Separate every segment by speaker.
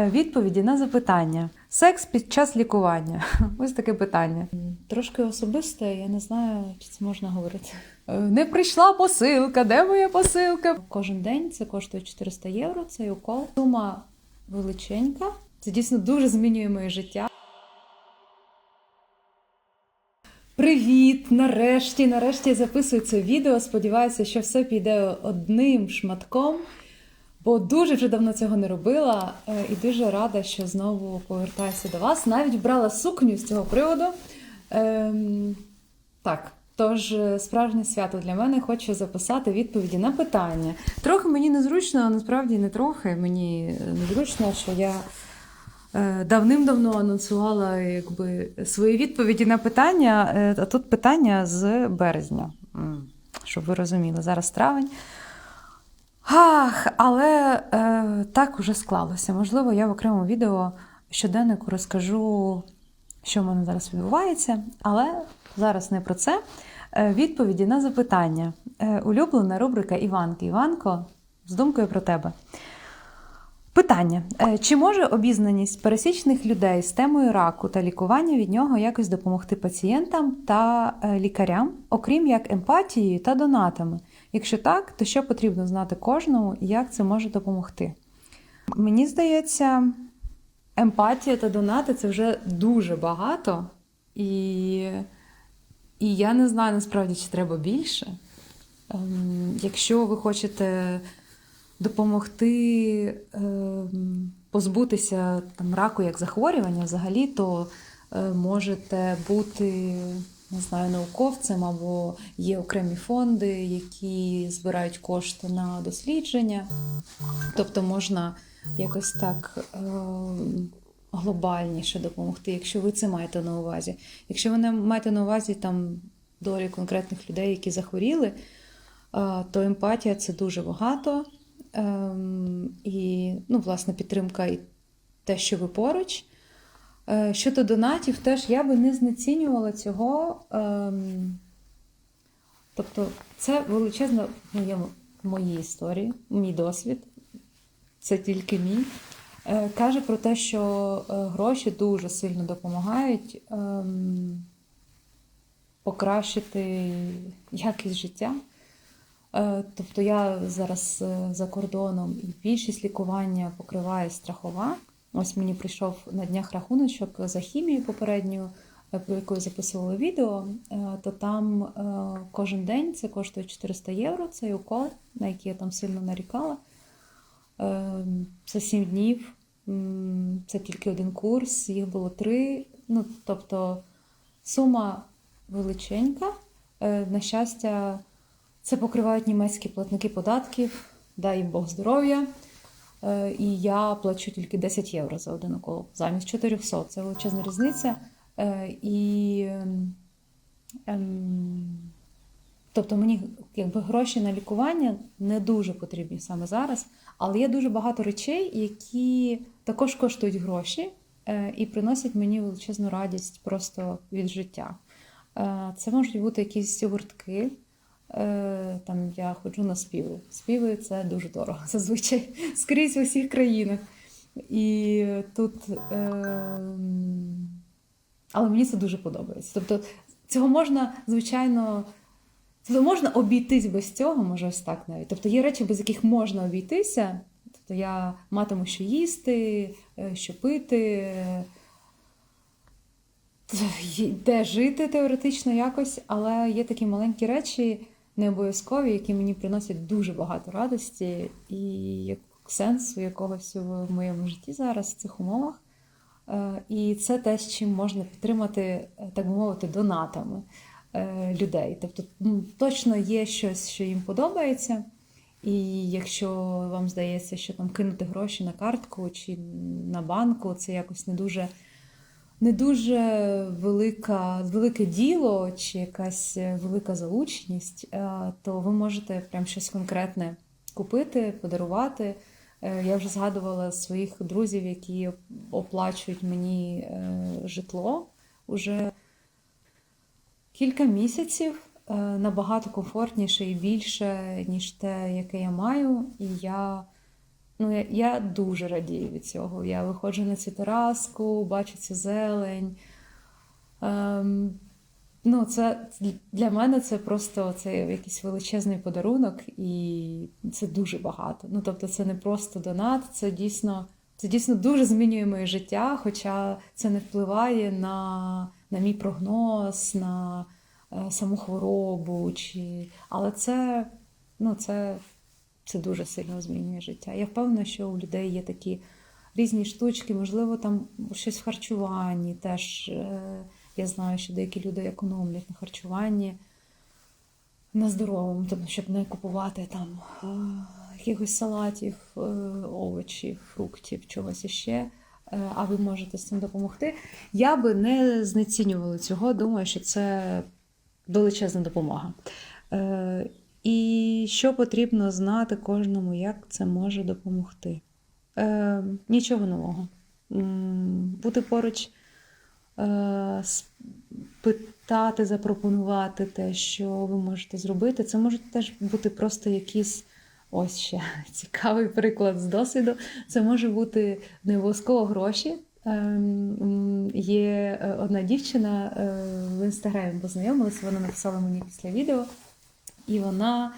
Speaker 1: Відповіді на запитання. Секс під час лікування. Ось таке питання.
Speaker 2: Трошки особисте, я не знаю, чи це можна говорити.
Speaker 1: Е, Не прийшла посилка. Де моя посилка?
Speaker 2: Кожен день це коштує 400 євро, цей укол. Сума величенька. Це дійсно дуже змінює моє життя.
Speaker 1: Привіт! Нарешті, нарешті я записую це відео. Сподіваюся, що все піде одним шматком, бо дуже вже давно цього не робила е, і дуже рада, що знову повертаюся до вас. Навіть брала сукню з цього приводу. Ем, так. Тож е, справжнє свято для мене хочу записати відповіді на питання. Трохи мені незручно, а насправді не трохи. Мені незручно, що я е, давним-давно анонсувала якби, свої відповіді на питання. е, А тут питання з березня. Щоб ви розуміли, зараз травень. Ах, але е, так уже склалося. Можливо, я в окремому відео щоденнику розкажу, що в мене зараз відбувається, але зараз не про це. Е, відповіді на запитання. Е, улюблена рубрика Іванки. Іванко, з думкою про тебе. Питання: Е, чи може обізнаність пересічних людей з темою раку та лікування від нього якось допомогти пацієнтам та е, лікарям, окрім як емпатією та донатами? Якщо так, то що потрібно знати кожному і як це може допомогти? Мені здається, емпатія та донати це вже дуже багато, і, і я не знаю насправді, чи треба більше. Ем, Якщо ви хочете допомогти ем, позбутися там, раку як захворювання взагалі, то е, можете бути не знаю, науковцем або є окремі фонди, які збирають кошти на дослідження. Тобто можна якось так е, глобальніше допомогти, якщо ви це маєте на увазі. Якщо ви не маєте на увазі там долі конкретних людей, які захворіли, е, то емпатія це дуже багато. Ем, І, ну, власне, підтримка і те, що ви поруч. Е, Щодо донатів, теж я би не знецінювала цього. Ем, Тобто, це величезна в моїй історії, мій досвід, це тільки мій. Е, Каже про те, що е, гроші дуже сильно допомагають ем, покращити якість життя. Тобто я зараз за кордоном і більшість лікування покриває страхова. Ось мені прийшов на днях рахуночок за хімію попередню, е, про яку я записувала відео, е, то там е, кожен день це коштує 400 євро, цей укол, на який я там сильно нарікала. Це 7 днів, це тільки один курс, їх було три. Ну, тобто сума величенька. На щастя, це покривають німецькі платники податків, дай їм Бог здоров'я. Е, І я плачу тільки 10 євро за один укол замість 400. Це величезна різниця. Е, І ем, ем, тобто мені якби гроші на лікування не дуже потрібні саме зараз, але є дуже багато речей, які також коштують гроші е, і приносять мені величезну радість просто від життя. Це можуть бути якісь гуртки. Е, Там я ходжу на співи. Співи це дуже дорого, зазвичай скрізь в усіх країнах. І тут. Е, але мені це дуже подобається. Тобто, цього можна, звичайно, тобто можна обійтись без цього, може ось так навіть. Тобто є речі, без яких можна обійтися. Тобто я матиму що їсти, е, що пити, е, де жити теоретично якось, але є такі маленькі речі, не обов'язкові, які мені приносять дуже багато радості і сенсу якогось в моєму житті зараз в цих умовах. Е, І це те, з чим можна підтримати, е, так би мовити, донатами е, людей. Тобто точно є щось, що їм подобається. І якщо вам здається, що там кинути гроші на картку чи на банку, це якось не дуже, не дуже велика, велике діло чи якась велика залученість, е, то ви можете прям щось конкретне купити, подарувати. Е, Я вже згадувала своїх друзів, які оплачують мені е, житло уже кілька місяців. Набагато комфортніше і більше, ніж те, яке я маю. І я ну, я, я дуже радію від цього. Я виходжу на цю тераску, бачу цю зелень. Ем, ну, це для мене це просто це якийсь величезний подарунок, і це дуже багато. Ну, тобто, це не просто донат, це дійсно, це дійсно дуже змінює моє життя, хоча це не впливає на, на мій прогноз, на е, саму хворобу. Чи... Але це, ну, це, це дуже сильно змінює життя. Я впевнена, що у людей є такі різні штучки, можливо, там щось в харчуванні теж. Е, я знаю, що деякі люди економлять на харчуванні на здоровому, тобто, щоб не купувати там е, якихось салатів, е, овочів, фруктів, чогось іще. А ви можете з цим допомогти. Я би не знецінювала цього. Думаю, що це величезна допомога. І що потрібно знати кожному, як це може допомогти? Е, Нічого нового. Бути поруч е, спитати, запропонувати те, що ви можете зробити. Це можуть теж бути просто якісь ось ще цікавий приклад з досвіду. Це може бути не обов'язково гроші. Ем, Є е, одна дівчина е, в інстаграмі познайомилася, вона написала мені після відео, і вона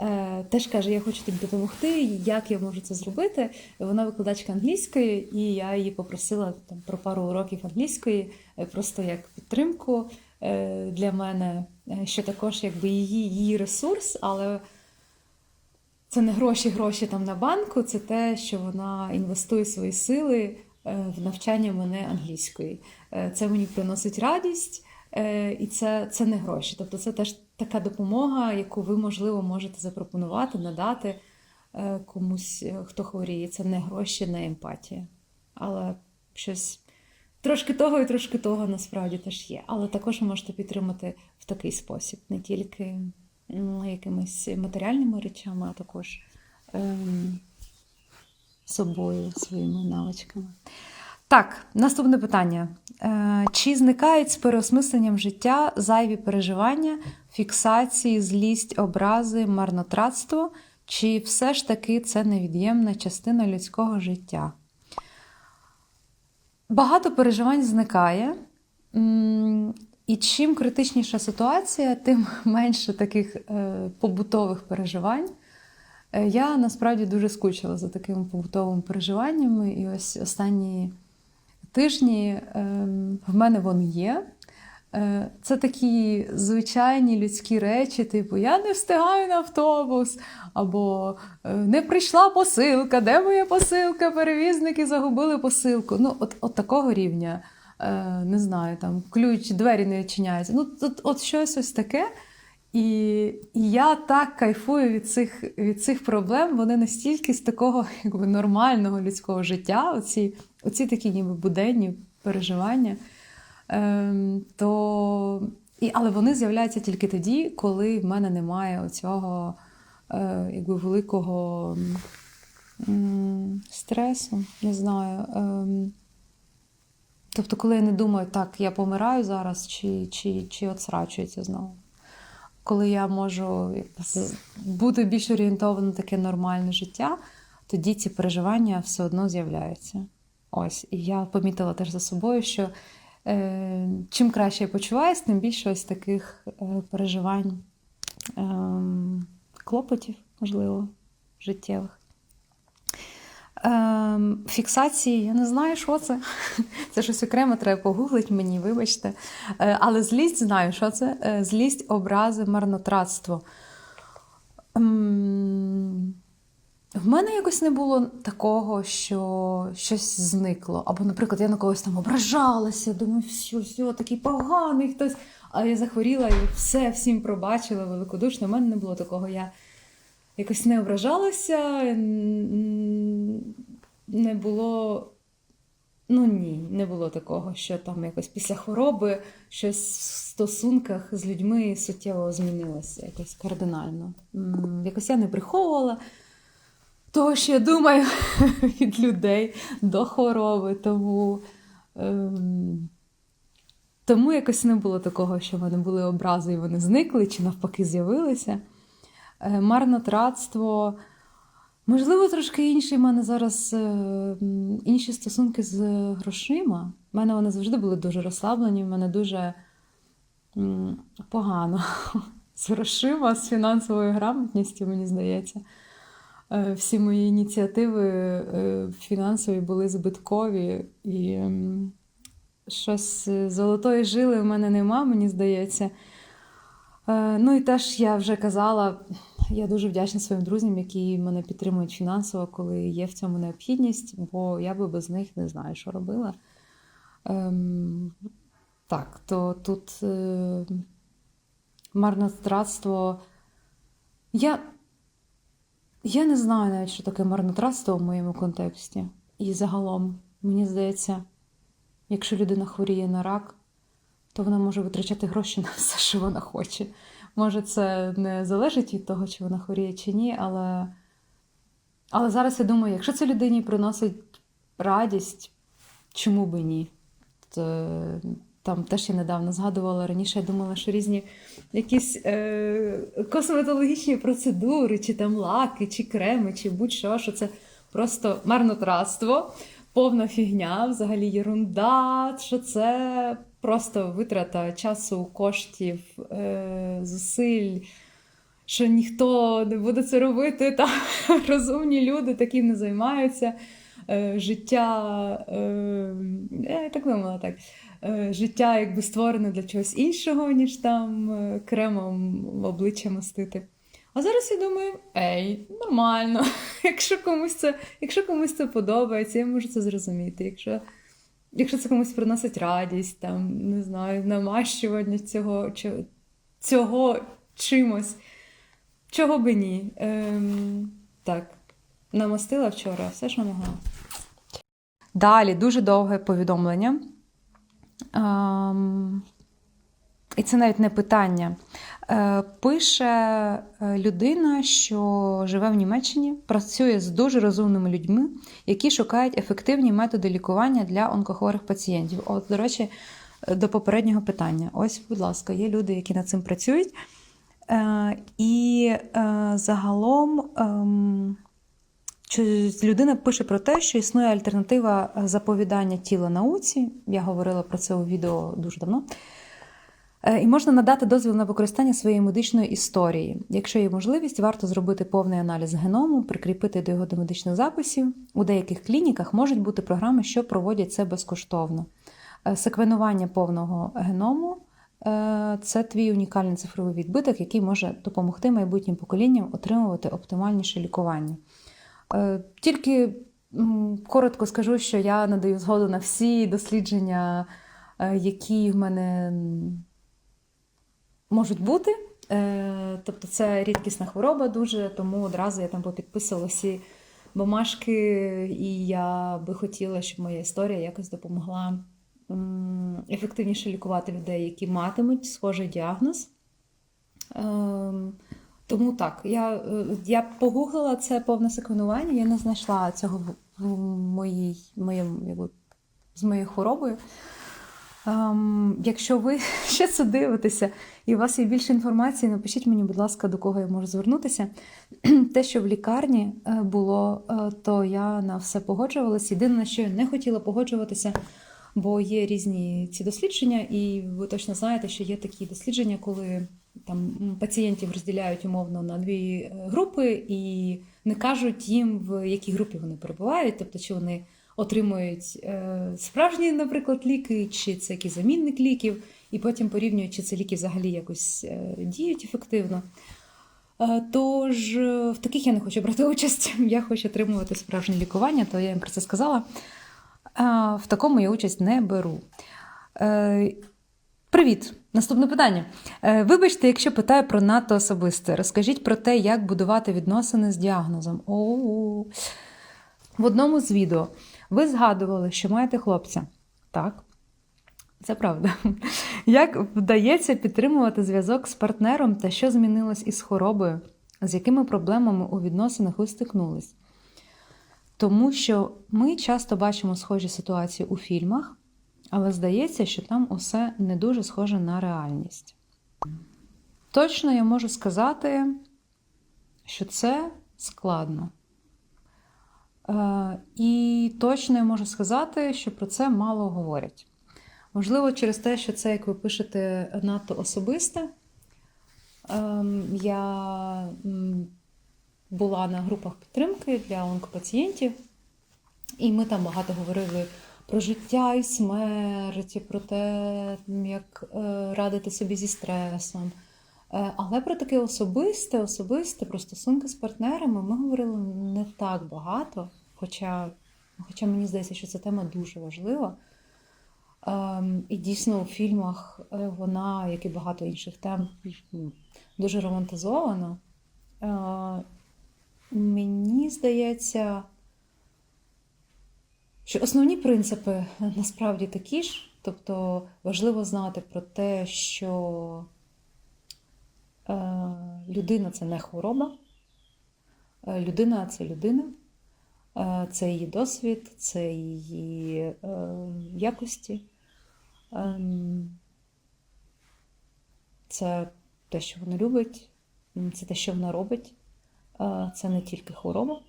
Speaker 1: е, теж каже: Я хочу тобі допомогти, як я можу це зробити. Вона викладачка англійської, і я її попросила там про пару уроків англійської, е, просто як підтримку е, для мене, е, що також якби її, її ресурс, але це не гроші, гроші там на банку, це те, що вона інвестує свої сили е, в навчання мене англійської. Це мені приносить радість, і це, це не гроші. Тобто це теж така допомога, яку ви, можливо, можете запропонувати, надати е, комусь, е, хто хворіє. Це не гроші, не емпатія. Але щось трошки того і трошки того насправді теж є. Але також ви можете підтримати в такий спосіб, не тільки якимись матеріальними речами, а також ем, собою, своїми навичками. Так, наступне питання. Е, Чи зникають з переосмисленням життя зайві переживання, фіксації, злість, образи, марнотратство? Чи все ж таки це невід'ємна частина людського життя? Багато переживань зникає. І чим критичніша ситуація, тим менше таких е, побутових переживань. Е, Я насправді дуже скучила за такими побутовими переживаннями, і ось останні тижні ем, в мене вони є. Е, Це такі звичайні людські речі, типу я не встигаю на автобус, або е, не прийшла посилка, де моя посилка? Перевізники загубили посилку. Ну, от, от такого рівня. Е, Не знаю, там ключ, двері не відчиняються. Ну, от, от щось ось таке. І, і я так кайфую від цих, від цих проблем. Вони настільки з такого якби, нормального людського життя, оці, оці такі ніби буденні переживання. Ем, то, і, але вони з'являються тільки тоді, коли в мене немає оцього е, якби, великого м, стресу, не знаю. Ем, тобто, коли я не думаю, так, я помираю зараз, чи, чи, чи отсрачується знову. Коли я можу бути більш орієнтована на таке нормальне життя, тоді ці переживання все одно з'являються. Ось, і я помітила теж за собою, що е, чим краще я почуваюся, тим більше ось таких е, переживань, е, клопотів, можливо, життєвих. Ем, фіксації, я не знаю, що це. Це щось окремо треба погуглити мені, вибачте. Е, але злість знаю, що це. Е, Злість, образи, марнотратство. В мене якось не було такого, що щось зникло. Або, наприклад, я на когось там ображалася, думаю, все, все, такий поганий хтось. А я захворіла і все всім пробачила великодушно. У мене не було такого. Я якось не ображалася, не було. Ну ні, не було такого, що там якось після хвороби щось в стосунках з людьми суттєво змінилося, якось кардинально. Якось я не приховувала того, що я думаю від людей до хвороби. Тому, ем, тому якось не було такого, що в мене були образи і вони зникли, чи навпаки з'явилися. Е, Марнотратство. Можливо, трошки інший в мене зараз е, інші стосунки з грошима. У мене вони завжди були дуже розслаблені, в мене дуже м, погано з грошима, з фінансовою грамотністю, мені здається. Е, Всі мої ініціативи е, фінансові були збиткові, і щось е, золотої жили в мене нема, мені здається. Ну і теж я вже казала, я дуже вдячна своїм друзям, які мене підтримують фінансово, коли є в цьому необхідність, бо я би без них не знаю, що робила. Ем, так, то тут е, марнотратство. Я, я не знаю навіть, що таке марнотратство в моєму контексті. І загалом, мені здається, якщо людина хворіє на рак, то вона може витрачати гроші на все, що вона хоче. Може, це не залежить від того, чи вона хворіє чи ні, але, але зараз я думаю, якщо це людині приносить радість, чому би ні? То, там теж я недавно згадувала раніше, я думала, що різні якісь е, косметологічні процедури, чи там лаки, чи креми, чи будь-що, що це просто марнотратство, повна фігня, взагалі єрунда, що це просто витрата часу, коштів, е, зусиль. Що ніхто не буде це робити, та розумні люди таким не займаються. Е, життя, е, я так думала так, життя якби створене для чогось іншого, ніж там е, кремом в обличчя мастити. А зараз я думаю, ей, нормально. Якщо комусь це, якщо комусь це подобається, я можу це зрозуміти. Якщо, якщо це комусь приносить радість, там, не знаю, намащування цього, цього чимось, чого би ні. Ем, так, намастила вчора, все ж могла. Далі дуже довге повідомлення. І це навіть не питання. Е, Пише е, людина, що живе в Німеччині, працює з дуже розумними людьми, які шукають ефективні методи лікування для онкохворих пацієнтів. От, до речі, до попереднього питання. Ось, будь ласка, є люди, які над цим працюють. Е, І загалом ем, чи людина пише про те, що існує альтернатива е, заповідання тіла науці. Я говорила про це у відео дуже давно. Е, І можна надати дозвіл на використання своєї медичної історії. Якщо є можливість, варто зробити повний аналіз геному, прикріпити до його до медичних записів. У деяких клініках можуть бути програми, що проводять це безкоштовно. Е, Секвенування повного геному це твій унікальний цифровий відбиток, який може допомогти майбутнім поколінням отримувати оптимальніше лікування. Е, Тільки коротко скажу, що я надаю згоду на всі дослідження, е, які в мене можуть бути. Е, Тобто це рідкісна хвороба дуже, тому одразу я там попідписувала всі бумажки, і я би хотіла, щоб моя історія якось допомогла ефективніше лікувати людей, які матимуть схожий діагноз. Тому так, я, е, я погуглила це повне секвенування, я не знайшла цього в, моїй, моєму, з моєю хворобою. Ем, якщо ви ще це дивитеся і у вас є більше інформації, напишіть мені, будь ласка, до кого я можу звернутися. Те, що в лікарні е, було, е, то я на все погоджувалась. Єдине, на що я не хотіла погоджуватися, бо є різні ці дослідження, і ви точно знаєте, що є такі дослідження, коли там пацієнтів розділяють умовно на дві е, групи і не кажуть їм, в якій групі вони перебувають, тобто чи вони отримують е, справжні, наприклад, ліки, чи це якийсь замінник ліків, і потім порівнюють, чи це ліки взагалі якось е, діють ефективно. Тож в таких я не хочу брати участь. Я хочу отримувати справжнє лікування, то я їм про це сказала. В такому я участь не беру. Привіт! Наступне питання. Е, Вибачте, якщо питаю про надто особисте. Розкажіть про те, як будувати відносини з діагнозом. О, в одному з відео ви згадували, що маєте хлопця. Так, це правда. Як вдається підтримувати зв'язок з партнером та що змінилось із хворобою, з якими проблемами у відносинах ви стикнулись? Тому що ми часто бачимо схожі ситуації у фільмах, але здається, що там усе не дуже схоже на реальність. Точно я можу сказати, що це складно. Е, І точно я можу сказати, що про це мало говорять. Можливо, через те, що це, як ви пишете, надто особисте. Ем, Я була на групах підтримки для онкопацієнтів, і ми там багато говорили про життя і смерть, і про те, як е, радити собі зі стресом. Е, Але про таке особисте, особисте, про стосунки з партнерами ми говорили не так багато, хоча, хоча мені здається, що ця тема дуже важлива. Ем, І дійсно у фільмах е, вона, як і багато інших тем, дуже романтизована. Мені здається, що основні принципи насправді такі ж. Тобто важливо знати про те, що е, людина це не хвороба, е, людина це людина, е, це її досвід, це її якості. Ем, Це те, що вона любить, це те, що вона робить. Це не тільки хвороба.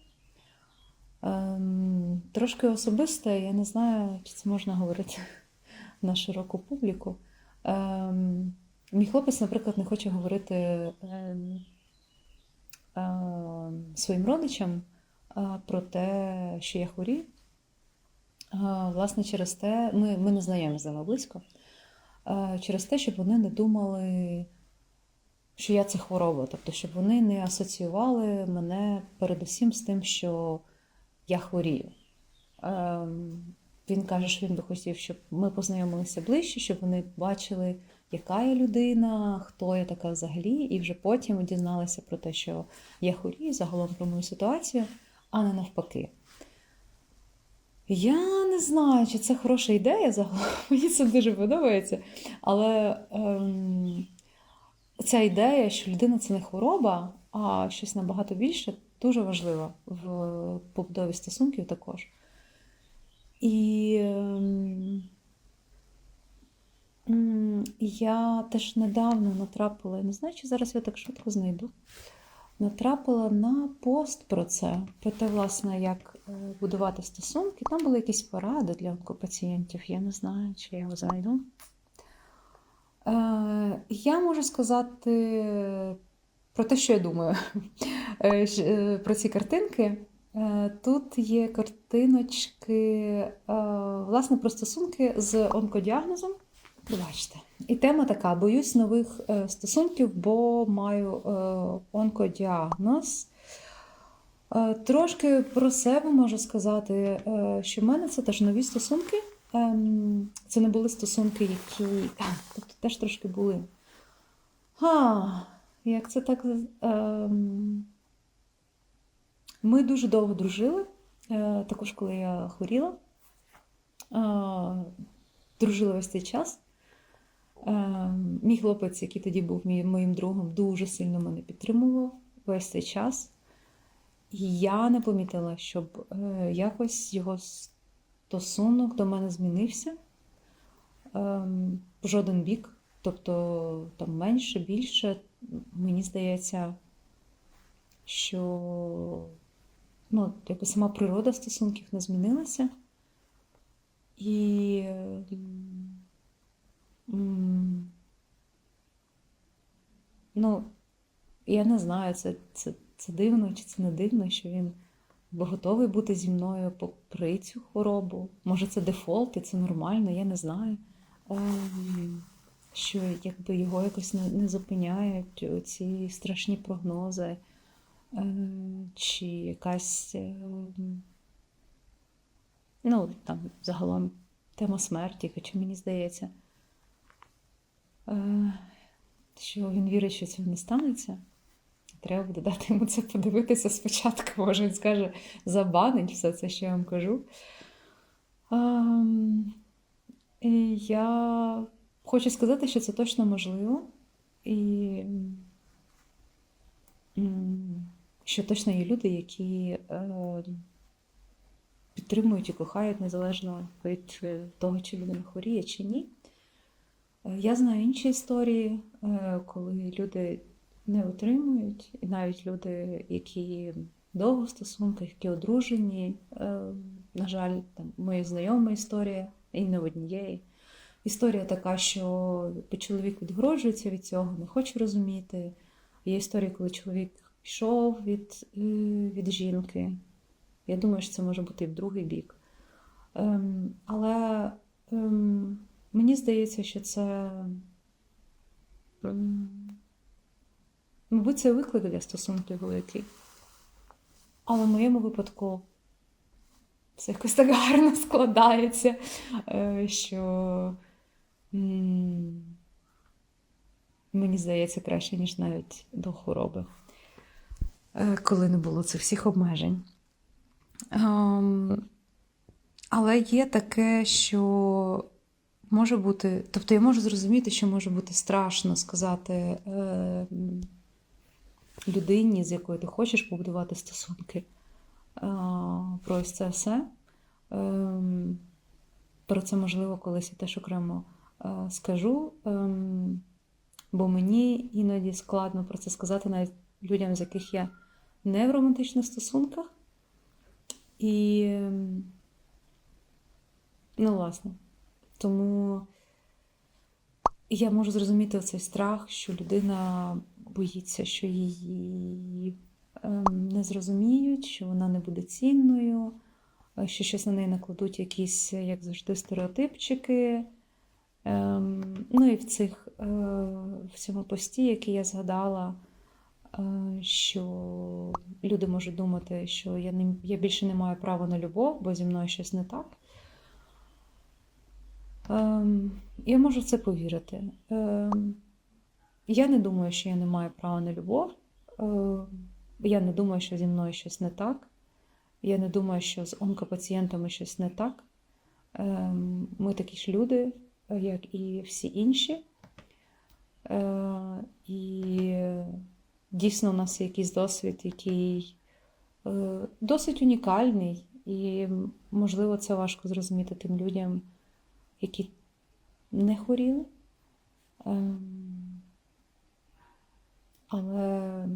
Speaker 1: Ем, Трошки особисте, я не знаю, чи це можна говорити на широку публіку. Ем, Мій хлопець, наприклад, не хоче говорити ем, своїм родичам про те, що я хворію. Е, Власне, через те, ми, ми не знайомі з ними близько, через те, щоб вони не думали, що я це хвороба. Тобто, щоб вони не асоціювали мене передусім з тим, що я хворію. Ем, Він каже, що він би хотів, щоб ми познайомилися ближче, щоб вони бачили, яка я людина, хто я така взагалі, і вже потім дізналися про те, що я хворію, загалом про мою ситуацію, а не навпаки. Я не знаю, чи це хороша ідея загалом. Мені це дуже подобається. Але ем, ця ідея, що людина це не хвороба, а щось набагато більше, дуже важлива в побудові стосунків також. І ем, я теж недавно натрапила, я не знаю, чи зараз я так швидко знайду. Натрапила на пост про це, про те, власне, як е, будувати стосунки. Там були якісь поради для онкопацієнтів, я не знаю, чи я його знайду. Е, Я можу сказати про те, що я думаю Е, е, про ці картинки. Е, Тут є картиночки, власне, про стосунки з онкодіагнозом. Пробачте. І тема така: боюсь нових стосунків, бо маю онкодіагноз. Трошки про себе можу сказати, що в мене це теж нові стосунки. Ем, Це не були стосунки, які. Тобто теж трошки були. А, як це так? ем, Ми дуже довго дружили, е, також коли я хворіла. Е, Дружили весь цей час. Е, Мій хлопець, який тоді був моїм другом, дуже сильно мене підтримував весь цей час. І я не помітила, щоб якось його стосунок до мене змінився ем, в жоден бік. Тобто там менше, більше, мені здається, що ну, якби сама природа стосунків не змінилася. І ну, я не знаю, це, це, це дивно чи це не дивно, що він готовий бути зі мною попри цю хворобу. Може, це дефолт, і це нормально, я не знаю. Що якби його якось не, не зупиняють ці страшні прогнози, е, чи якась. ем, Ну, там загалом тема смерті, хоча мені здається, е, що він вірить, що цього не станеться. Треба буде дати йому це подивитися спочатку, може він скаже, забанить все це, що я вам кажу. Ем, і я хочу сказати, що це точно можливо. І що точно є люди, які е, підтримують і кохають незалежно від е, того, чи людина хворіє чи ні. Е, Я знаю інші історії, коли люди не отримують, і навіть люди, які довго в стосунках, які одружені. На жаль, там моя знайома історія, і не однієї. Історія така, що чоловік відгороджується від цього, не хоче розуміти. Є історія, коли чоловік пішов від, е, від жінки. Я думаю, що це може бути і в другий бік. Ем, але ем, мені здається, що це. ем, Мабуть, це виклик для стосунків великий. Але в моєму випадку все якось так гарно складається, е, що мені здається краще, ніж навіть до хвороби, е, коли не було цих всіх обмежень. Ем, Але є таке, що може бути, тобто я можу зрозуміти, що може бути страшно сказати е, людині, з якою ти хочеш побудувати стосунки, е, про ось це все. Ем, Про це, можливо, колись я теж окремо скажу, ем, бо мені іноді складно про це сказати навіть людям, з яких я не в романтичних стосунках. І, ем, ну, власне, тому я можу зрозуміти цей страх, що людина боїться, що її ем, не зрозуміють, що вона не буде цінною, е, що щось на неї накладуть якісь, як завжди, стереотипчики. Ем, ну і в цих е, в цьому пості, який я згадала, е, що люди можуть думати, що я, не, я більше не маю права на любов, бо зі мною щось не так. Ем, я можу в це повірити. Ем, я не думаю, що я не маю права на любов. Ем, я не думаю, що зі мною щось не так. Я не думаю, що з онкопацієнтами щось не так. Ми такі ж люди, як і всі інші. Е, І дійсно у нас є якийсь досвід, який е, досить унікальний, і, можливо, це важко зрозуміти тим людям, які не хворіли. Ем, Але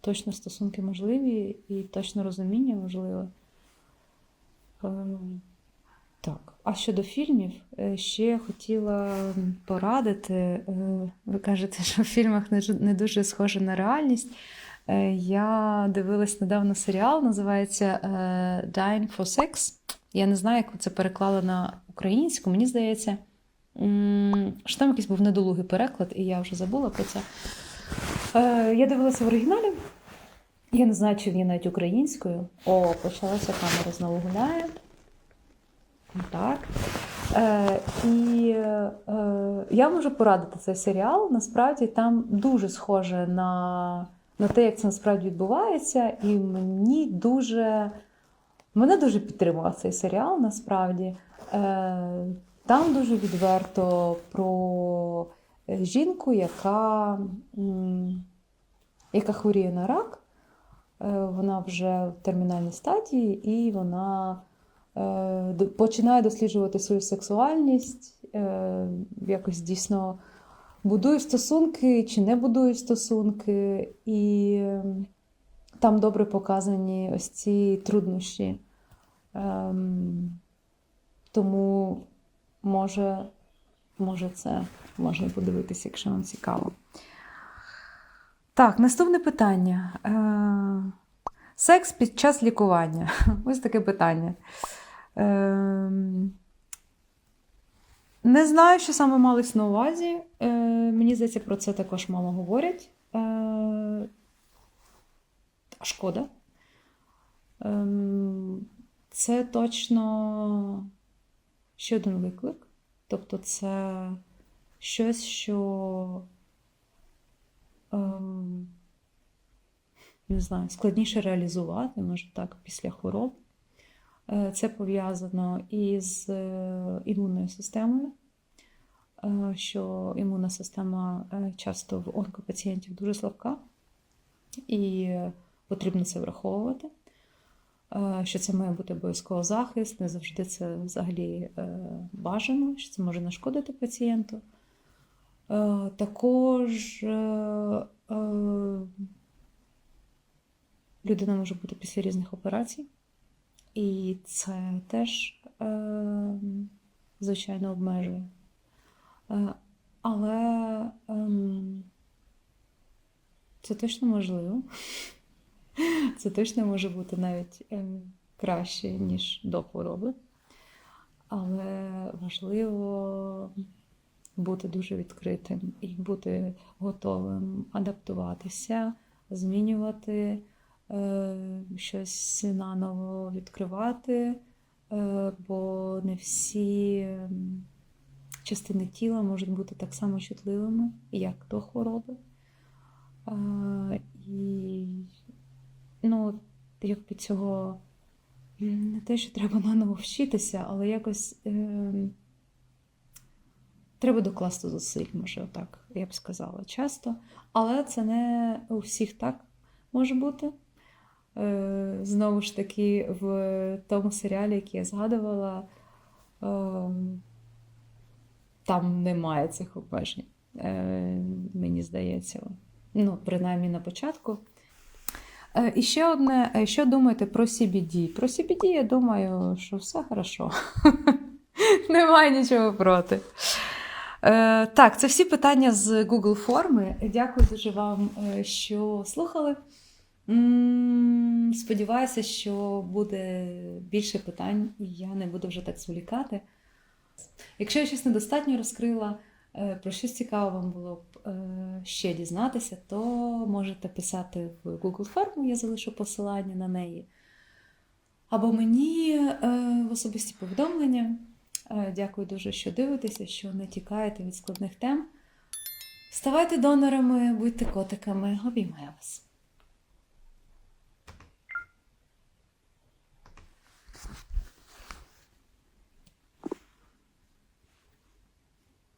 Speaker 1: точно стосунки можливі і точно розуміння можливе. Ем, Так, а щодо фільмів, е, ще хотіла порадити. е, Ви кажете, що в фільмах не дуже схоже на реальність. Е, Я дивилась недавно серіал, називається Dying for Sex. Я не знаю, як це переклали на українську. Мені здається, що там якийсь був недолугий переклад, і я вже забула про це. Я дивилася в оригіналі. Я не знаю, чи він є навіть українською. О, почалася камера знову гуляє. Так. Е, і е, я можу порадити цей серіал. Насправді там дуже схоже на, на те, як це насправді відбувається. І мені дуже мене дуже підтримував цей серіал насправді. Е, там дуже відверто про жінку, яка, яка хворіє на рак. Е, Вона вже в термінальній стадії, і вона е, починає досліджувати свою сексуальність, е, якось дійсно будує стосунки чи не будує стосунки. І там добре показані ось ці труднощі. Ем, тому може, може це можна подивитися, якщо вам цікаво. Так, наступне питання. Е, секс під час лікування. Ось таке питання. Е, не знаю, що саме малось на увазі. Е, мені здається, про це також мало говорять. Е, шкода. Ем, Це точно ще один виклик. Тобто, це щось, що ем, не знаю, складніше реалізувати, може так, після хвороб. Е, Це пов'язано із е, імунною системою, е, що імунна система часто в онкопацієнтів дуже слабка, і потрібно це враховувати. Що це має бути обов'язково захист, не завжди це взагалі бажано, що це може нашкодити пацієнту. Також людина може бути після різних операцій, і це теж, е, звичайно, обмежує. Е, але ем, це точно можливо. Це точно може бути навіть ем, краще, ніж до хвороби. Але важливо бути дуже відкритим і бути готовим адаптуватися, змінювати, щось наново відкривати, е, бо не всі частини тіла можуть бути так само чутливими, як до хвороби. Е, І ну, якби цього не те, що треба наново вчитися, але якось е, треба докласти зусиль, може, отак, я б сказала, часто. Але це не у всіх так може бути. Е, знову ж таки, в тому серіалі, який я згадувала, е, там немає цих обмежень, е, мені здається. Ну, принаймні на початку. Е, І ще одне, що думаєте про CBD? Про CBD я думаю, що все хорошо. Немає нічого проти. Так, це всі питання з Google форми. Дякую дуже вам, що слухали. Сподіваюся, що буде більше питань, і я не буду вже так зволікати. Якщо я щось недостатньо розкрила, е, про щось цікаво вам було б е, ще дізнатися, то можете писати в Google форму, я залишу посилання на неї. Або мені е, в особисті повідомлення. Дякую дуже, що дивитеся, що не тікаєте від складних тем. Ставайте донорами, будьте котиками, обіймаю вас.